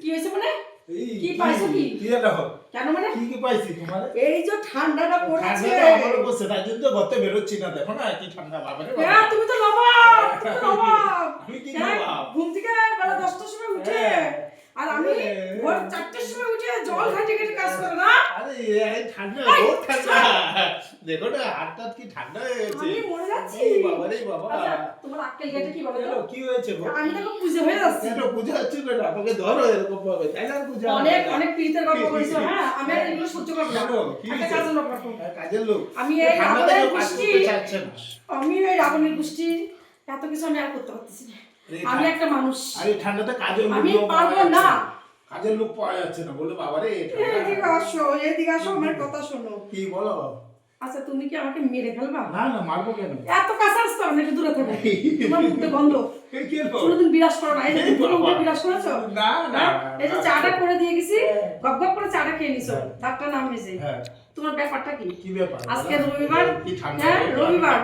কি হয়েছে? মানে কি পাইছো কি? কি কেন মানে কি কি পাইছি তোমার এই যে ঠান্ডাটা পড়েছে ঠান্ডাটা আমারও তাই জন্য তো বেরোচ্ছি না, দেখো না, কি ঠান্ডা, বাবা। হ্যাঁ তুমি তো নবাব তুমি তো নবাব আমি কি হ্যাঁ, ঘুম থেকে বেলা দশটার সময় উঠে হ্যাঁ। আর আমি। ভোর চারটের সময় উঠে জল ঘাটে ঘাটে কাজ করে না আরে, এই ঠান্ডা, বহুত ঠান্ডা। দেখো না, হাত টাত কি ঠান্ডা হয়ে গেছে। আমি মরে যাচ্ছি এই বাবারে বাবা। তোমার আক্কেল কি বলে কি হয়েছে আমি পুজো হয়ে যাচ্ছি। কেন, পূজা হচ্ছে কেন? আমাকে ধরো এরকম ভাবে, তাই না, পূজা? অনেক অনেক পীড়িতের গল্প করেছ হ্যাঁ? আমি আর এগুলো সহ্য করব না। একটা কাজের লোক রাখো। কাজের লোক। আমি এই রাবণের গোষ্ঠী করতে চাচ্ছে না। আমি এই রাবণের গোষ্ঠী এত কিছু আমি আর করতে পারতেছি না। আমি একটা মানুষ। আরে ঠান্ডাতে কাজের লোক আমি পারব না। কাজের লোক পাওয়া যাচ্ছে না। বলে বাবারে। এদিকে আসো এদিকে আসো আমার কথা শোনো। কি বলো? আচ্ছা তুমি কি আমাকে মেরে ফেলবা? না না মারবো কেন? এত কাছে আসতে হবে একটু দূরে থাকো। তোমার মুখে গন্ধ এই কি হলো? কোনোদিন বিরাজ করো না। এই যে তুমি মুখে বিরাজ করেছ? না না হ্যাঁ? এই যে চাটা করে দিয়ে গেছি হ্যাঁ। গপ গপ করে চাটা খেয়ে নিছো। হ্যাঁ। ডাক্তার নাম হয়েছে। হ্যাঁ। তোমার ব্যাপারটা কি? কি ব্যাপার? আজকে রবিবার? হ্যাঁ, রবিবার।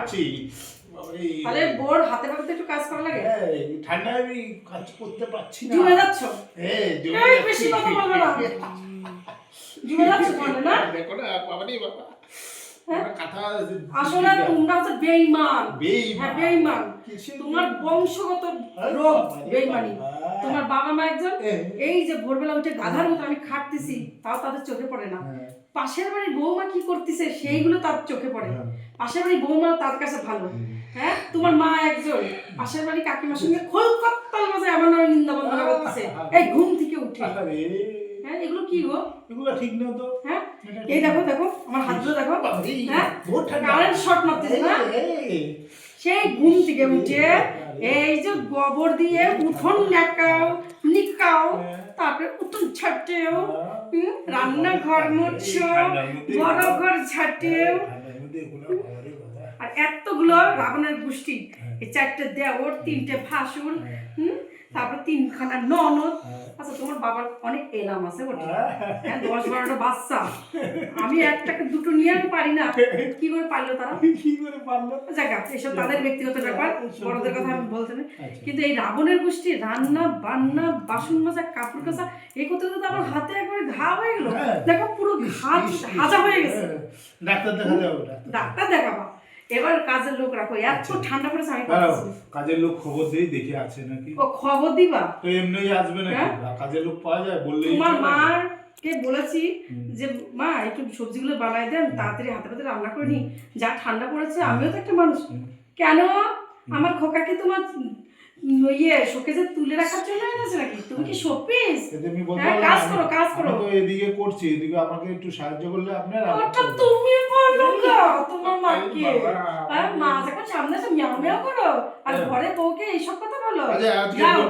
তাহলে বোর হাতে পাতে একটু কাজ করা লাগে? হ্যাঁ, ঠান্ডায় আমি কাজ করতে পারছি না। জমে যাচ্ছ? হ্যাঁ, জমে। বেশি কথা বলবে না। জমে যাচ্ছ না? দেখো না বাবা। হ্যাঁ? আসলে তোমরা হচ্ছে বেঈমান বেঈমান। হ্যাঁ বেঈমান তোমার বংশগত রোগ বেঈমানি বাবা। তোমার বাবা মা একজন এই যে ভোরবেলা উঠে গাধার মতো আমি খাটতেছি তাও তাদের চোখে পড়ে না। হ্যাঁ, পাশের বাড়ির বৌমা কি করতেছে সেইগুলো তার চোখে পড়ে। হ্যাঁ। পাশের বাড়ির বৌমা তার কাছে ভালো। হ্যাঁ? তোমার মা একজন। পাশের বাড়ি কাকিমার সঙ্গে খোলকত্তাল মাঝে এমন নামে নিন্দা বন্দনা করতেছে। এই ঘুম থেকে উঠে। হ্যাঁ এগুলো কি গো? এগুলো ঠিক না তো। হ্যাঁ? এই দেখো দেখো আমার হাতগুলো দেখো। হ্যাঁ? কারেন্ট শর্ট মারতেছে না এই, সেই ঘুম থেকে উঠে এই যে গোবর দিয়ে উঠোন নেকাও নিকাও তারপরে উঠোন ছাটেও হুম, রান্নাঘর মুছো বড় ঘর বাবা। আর এতগুলো রাবণের গোষ্ঠী এই চারটে দেওর তিনটে ভাসুর হুম? তারপরে তিনখানা ননদ। আচ্ছা তোমার বাবার অনেক এলাম আছে বটে। হ্যাঁ। দশ বারোটা বাচ্চা। আমি একটাকে দুটো নিয়ে আমি পারি না। কি করে পারল তারা? কি করে পারল? জায়গা এসব তাদের ব্যক্তিগত ব্যাপার। বড়দের কথা আমি বলতে নেই। আচ্ছা। কিন্তু এই রাবণের গোষ্ঠী রান্না বান্না বাসন মাজা কাপড় কাচা এই করতে করতে আমার হাতে একবারে ঘা হয়ে গেল। হ্যাঁ। দেখো পুরো ঘা হাজা হয়ে গেছে। ডাক্তার দেখা যাবে ডাক্তার দেখাবা। এবার কাজের লোক রাখো এত ঠান্ডা পড়েছে আমি। কাজের লোক খবর দেই দেখি আছে নাকি? ও খবর দিবা? তো এমনি আসবে নাকি? হ্যাঁ? কাজের লোক পাওয়া যায় বললেই তোমার মা মার কে বলেছি যে মা একটু সবজিগুলো বানাই দেন তাড়াতাড়ি হাতে পাতে রান্না করে নি যা ঠান্ডা পড়েছে আমিও তো একটা মানুষ। কেন? আমার খোকাকে তোমার ইয়ে শোকেজে তুলে রাখার জন্য এনেছে নাকি তুমি কি শোপিস এতে আমি বলতে হ্যাঁ, পারব কাজ করো, কাজ করো। তো এদিকে করছি এদিকে আমাকে একটু সাহায্য করলে আপনার ওটা তুমি বলো গো তোমার মাকে বাবা। হ্যাঁ মা যখন সামনে এসে মিয়াও মিয়াও করো আর হ্যাঁ। ঘরে বউকে এইসব কথা বলো আচ্ছা আজকে যাও,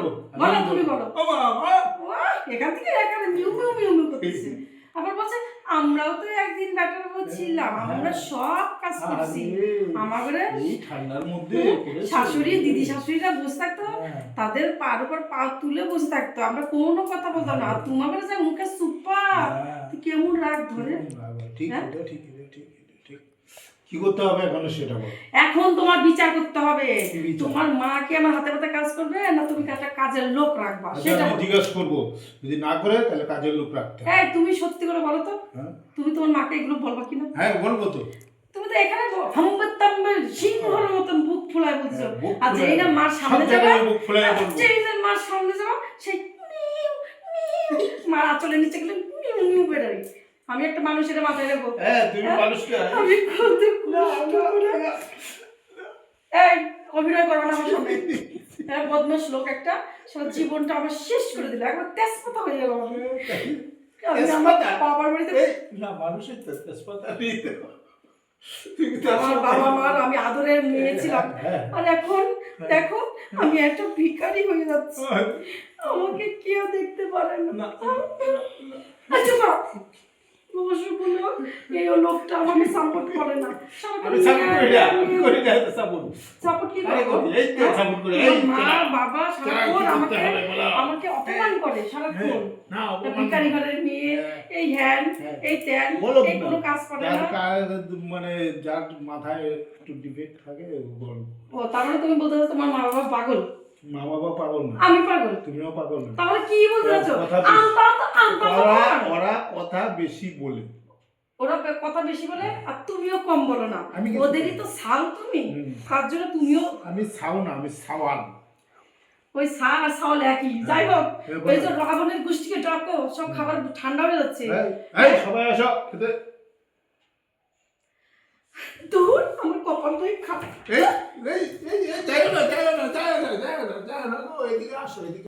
বলো তুমি। বলো ও বাবা, এখান থেকে এখানে মিউ মিউ মিউ মিউ করতেছে আবার বলছে আমরাও তো একদিন ব্যাটার ছিলাম। আমরা সব কাজ করছি। আমাদের এই ঠান্ডার মধ্যে শাশুড়ি দিদি শাশুড়িরা বসে থাকতো হ্যাঁ। তাদের পার উপর পা তুলে বসে থাকতো। আমরা কোনো কথা বলতাম না। তোমাদের যে মুখে সুপা হ্যাঁ। কেমন রাগ ধরে। ঠিক হ্যাঁ? ঠিক ঠিক। কি করতে হবে এখন সেটা বল। এখন তোমার বিচার করতে হবে। তোমার মা কি আমার হাতে পাতে কাজ করবে না তুমি একটা কাজের লোক রাখবা? আচ্ছা সেটা আমি। জিজ্ঞাসা করব। যদি না করে তাহলে কাজের লোক রাখতে। এই তুমি সত্যি করে বলো তো। হ্যাঁ। তুমি তোমার মাকে এগুলো বলবা কিনা? হ্যাঁ বলব তো। তুমি তো এখানে হাম্বাত্তাম্বে সিংহর মতন বুক ফুলায় বলছো। আর যেই না মার সামনে যাবে। বুক ফুলায় বলব। যেই না মার সামনে যাবে সেই মার আঁচলের নিচে গেলে মিউ মিউ বেরোয় আমি একটা মানুষের মাথায় রাখব হ্যাঁ তুমি মানুষকে আমি কত কষ্ট করে এই অভিনয় করবে না আমার সামনে এরা বদমাস লোক একটা সারা জীবনটা আমার শেষ করে দিল। একবার তেজপাতা হয়ে গেল আমার। বাবার বাড়িতে না মানুষের তেজপাতা বাবা মার আমি আদরের মেয়ে ছিলাম। হ্যাঁ। আর এখন দেখো আমি একটা ভিখারি হয়ে যাচ্ছি। আমাকে কেউ দেখতে পারে না। না, আচ্ছা মা এই লোকটা আমাকে সাপোর্ট করে না। আমি সাপোর্ট করি না আমি করি না তো সাপোর্ট সাপোর্ট কি আরে এই তো support করি, এই মা বাবা সারাক্ষণ আমাকে আমাকে অপমান করে সারাক্ষণ। না ভিখারি ঘরের মেয়ে। এই হ্যান। এই ত্যান এই কোনো কাজ করে না। মানে যার মাথায় একটু ডিফেক্ট থাকে ও তার মানে তুমি বলতে তোমার মা বাবা পাগল? মা বাবা পাগল না। আমি পাগল। তুমিও পাগল না। তাহলে কি বলতে চাচ্ছ? আমতা তো আমতা ওরা ওরা কথা বেশি বলে। ওরা কথা বেশি বলে আর তুমিও কম বলো না। ওদেরই তো সাল তুমি। তার জন্য তুমিও আমি ছাও না আমি সাওয়াল। ওই আর সাওয়াল একই। যাই হোক ওই যে রাবণের গোষ্ঠীকে ডাকো সব খাবার ঠান্ডা হয়ে যাচ্ছে। সবাই আসো খেতে। দূর আমার কপালটাই খারাপ এই এই এই যাই না যাই না যাই না যাই না যাই না এদিকে আসো এদিকে